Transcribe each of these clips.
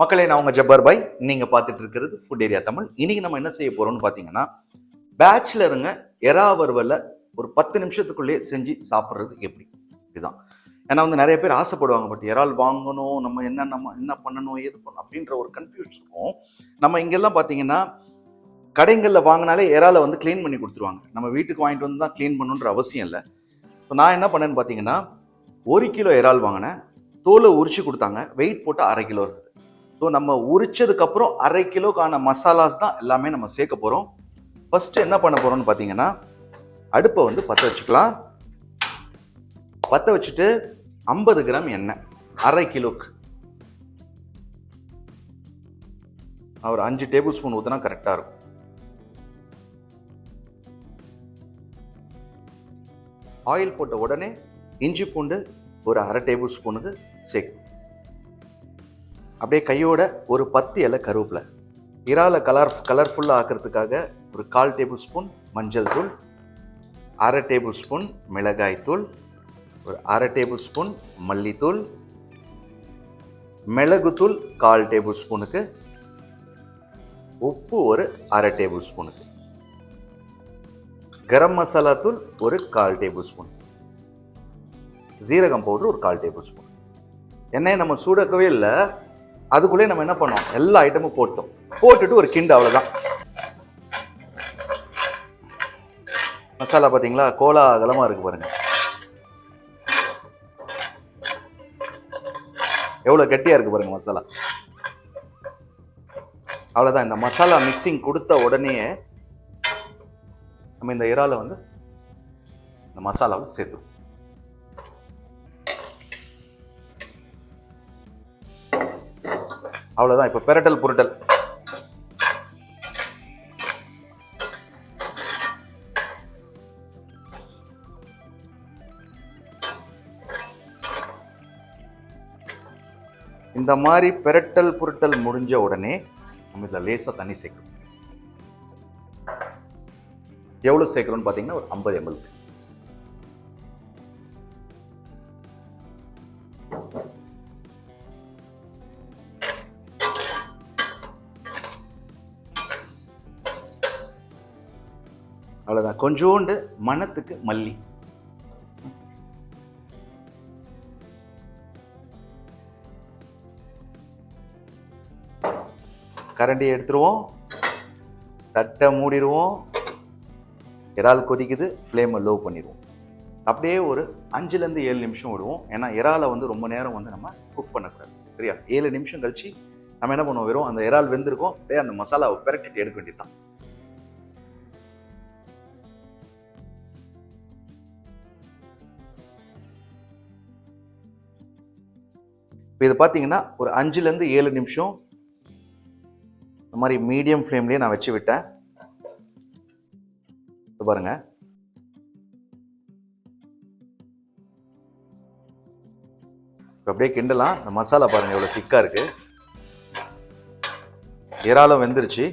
மக்களே நான் உங்க ஜப்பர் பாய். நீங்க பார்த்துட்டு இருக்கிறது ஃபுட் ஏரியா தமிழ் இன்னைக்கு நம்ம என்ன செய்ய போறோம்னு பார்த்தீங்கன்னா பேச்சுலருங்க எறா வறுவலை ஒரு பத்து நிமிஷத்துக்குள்ளேயே செஞ்சு சாப்பிட்றது எப்படி? இதுதான். ஏன்னா வந்து நிறைய பேர் ஆசைப்படுவாங்க பட் இறால் வாங்கணும் நம்ம என்ன நம்ம என்ன பண்ணணும் ஏது பண்ணணும்? அப்படின்ற ஒரு கன்ஃபியூஷன் இருக்கும். நம்ம இங்கெல்லாம் பார்த்தீங்கன்னா கடைங்களில் வாங்கினாலே இறாலை வந்து க்ளீன் பண்ணி கொடுத்துருவாங்க. நம்ம வீட்டுக்கு வாங்கிட்டு வந்து தான் க்ளீன் பண்ணணுன்ற அவசியம் இல்லை. இப்போ நான் என்ன பண்ணேன்னு பார்த்தீங்கன்னா ஒரு கிலோ இறால் வாங்கினேன். தோலை உரிச்சு கொடுத்தாங்க. வெயிட் போட்டு அரை கிலோ இருக்குது. ஸோ நம்ம உரிச்சதுக்கப்புறம் அரை கிலோக்கான மசாலாஸ் தான் எல்லாமே நம்ம சேர்க்க போகிறோம் ஃபஸ்ட்டு என்ன பண்ண போகிறோம்னு பார்த்தீங்கன்னா அடுப்பை வந்து பற்ற வச்சுக்கலாம். பற்ற வச்சுட்டு ஐம்பது கிராம் எண்ணெய் அரை கிலோக்கு. ஒரு அஞ்சு டேபிள் ஸ்பூன் ஊற்றினா கரெக்டாக இருக்கும். ஆயில் போட்ட உடனே இஞ்சி பூண்டு ஒரு அரை டேபிள் ஸ்பூனுக்கு சேர்க்கும் அப்படியே கையோட ஒரு பத்து இலை கருவேப்பிலை. இறாலை கலர் கலர்ஃபுல்லாக ஆக்கிறதுக்காக ஒரு கால் டேபிள் ஸ்பூன் மஞ்சள் தூள் அரை டேபிள் ஸ்பூன் மிளகாய் தூள் ஒரு அரை டேபிள் ஸ்பூன் மல்லித்தூள் மிளகுத்தூள் கால் டேபிள் ஸ்பூனுக்கு உப்பு ஒரு அரை டேபிள் ஸ்பூனுக்கு கரம் மசாலா தூள் ஒரு கால் டேபிள் ஸ்பூன் ஜீரகம் பவுடர் ஒரு கால் டேபிள் ஸ்பூன் எண்ணெயை நம்ம சூடக்கவே இல்லை. அதுக்குள்ளே நம்ம என்ன பண்ணோம் எல்லா ஐட்டமும் போட்டோம். போட்டுட்டு ஒரு கிண்டு அவ்வளோதான் மசாலா பார்த்தீங்களா கோலா அகலமாக இருக்கு பாருங்க. எவ்வளோ கெட்டியாக இருக்கு பாருங்க மசாலா. அவ்வளோதான் இந்த மசாலா மிக்சிங் கொடுத்த உடனே நம்ம இந்த இறாலை வந்து இந்த மசாலாவில் சேர்த்துவோம் அவ்வளோதான் இப்போ பெரட்டல் புரட்டல். இந்த மாதிரி பெரட்டல் புரட்டல் முடிஞ்ச உடனே நம்ம இதில் லேசாக தண்ணி சேர்க்கணும். எவ்வளோ சேர்க்கணும்னு பார்த்தீங்கன்னா ஒரு ஐம்பது எம்எல் அவ்வளோதான் கொஞ்சோண்டு மணத்துக்கு மல்லி. கரண்டியை எடுத்துருவோம். தட்டை மூடிடுவோம் இறால் கொதிக்குது ஃப்ளேமை லோ பண்ணிடுவோம் அப்படியே ஒரு அஞ்சுலேருந்து ஏழு நிமிஷம் விடுவோம். ஏன்னா இறாலை வந்து ரொம்ப நேரம் வந்து நம்ம குக் பண்ணக்கூடாது. சரியா? ஏழு நிமிஷம் கழிச்சு நம்ம என்ன பண்ணுவோம் வெறும் அந்த இறால் வெந்திருக்கோம். அப்படியே அந்த மசாலாவை பெரட்டிட்டு எடுக்க வேண்டியது தான் இப்போ இது பார்த்தீங்கன்னா ஒரு அஞ்சுலேருந்து ஏழு நிமிஷம் இந்த மாதிரி மீடியம் ஃப்ளேம்லேயே நான் வச்சு விட்டேன். இது பாருங்க. இப்போ அப்படியே கிண்டலாம். இந்த மசாலா பாருங்க எவ்வளோ திக்காக இருக்கு. இறாலும் வெந்துருச்சு.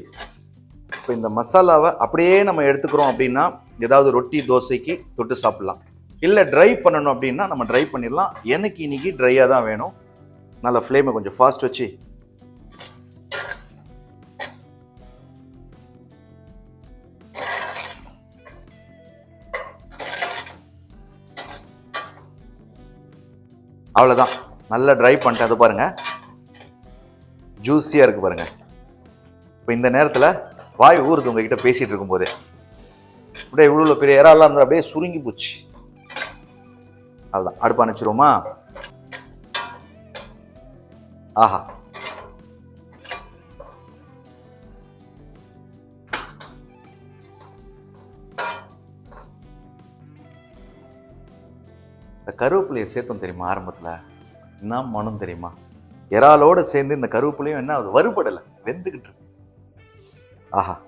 இப்போ இந்த மசாலாவை அப்படியே நம்ம எடுத்துக்கிறோம் அப்படின்னா ஏதாவது ரொட்டி தோசைக்கு தொட்டு சாப்பிட்லாம். இல்லை ட்ரை பண்ணணும் அப்படின்னா நம்ம ட்ரை பண்ணிடலாம். எனக்கு இன்னைக்கு ட்ரையாக தான் வேணும். நல்ல ஃப்ளேமை கொஞ்சம் ஃபாஸ்ட் வச்சு. அவ்வளோதான் நல்லா ட்ரை பண்ணிட்டேன். அது பாருங்கள் ஜூஸியாக இருக்குது பாருங்கள் இப்போ இந்த நேரத்தில் வாய் ஊறுது உங்ககிட்ட பேசிகிட்டு இருக்கும்போதே. அப்படியே இவ்வளோ பெரிய இறாலாம் இருந்தால் அப்படியே சுருங்கி போச்சு. அதுதான் அடுப்பு அணைச்சிருவோமா? ஆஹா. இந்த கருவேப்பிலையை சேர்த்தோம் தெரியுமா ஆரம்பத்தில்? என்ன மனம் தெரியுமா? இறாலோடு சேர்ந்து இந்த கருவேப்பிலையும் என்ன அது வறுபடலை. வெந்துக்கிட்டு இருக்கு. ஆஹா.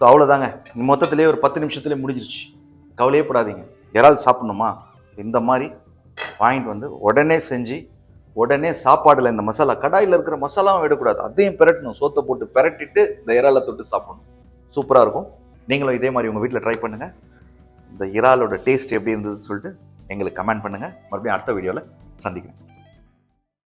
ஸோ அவ்வளோதாங்க மொத்தத்திலே ஒரு பத்து நிமிஷத்துலேயே முடிஞ்சிருச்சு. கவலையே படாதீங்க. இறால் சாப்பிடணுமா? இந்த மாதிரி வாங்கிட்டு வந்து உடனே செஞ்சு உடனே சாப்பாடில் இந்த மசாலா கடாயில் இருக்கிற மசாலாவும் விடக்கூடாது. அதையும் பிரட்டணும். சோத்தை போட்டு பிரட்டிட்டு இந்த இறாலை தொட்டு சாப்பிடணும். சூப்பராக இருக்கும். நீங்களும் இதே மாதிரி உங்கள் வீட்டில் ட்ரை பண்ணுங்கள் இந்த இறாலோட டேஸ்ட் எப்படி இருந்ததுன்னு சொல்லிட்டு எங்களுக்கு கமெண்ட் பண்ணுங்கள் மறுபடியும் அடுத்த வீடியோவில் சந்திக்கிறேன்.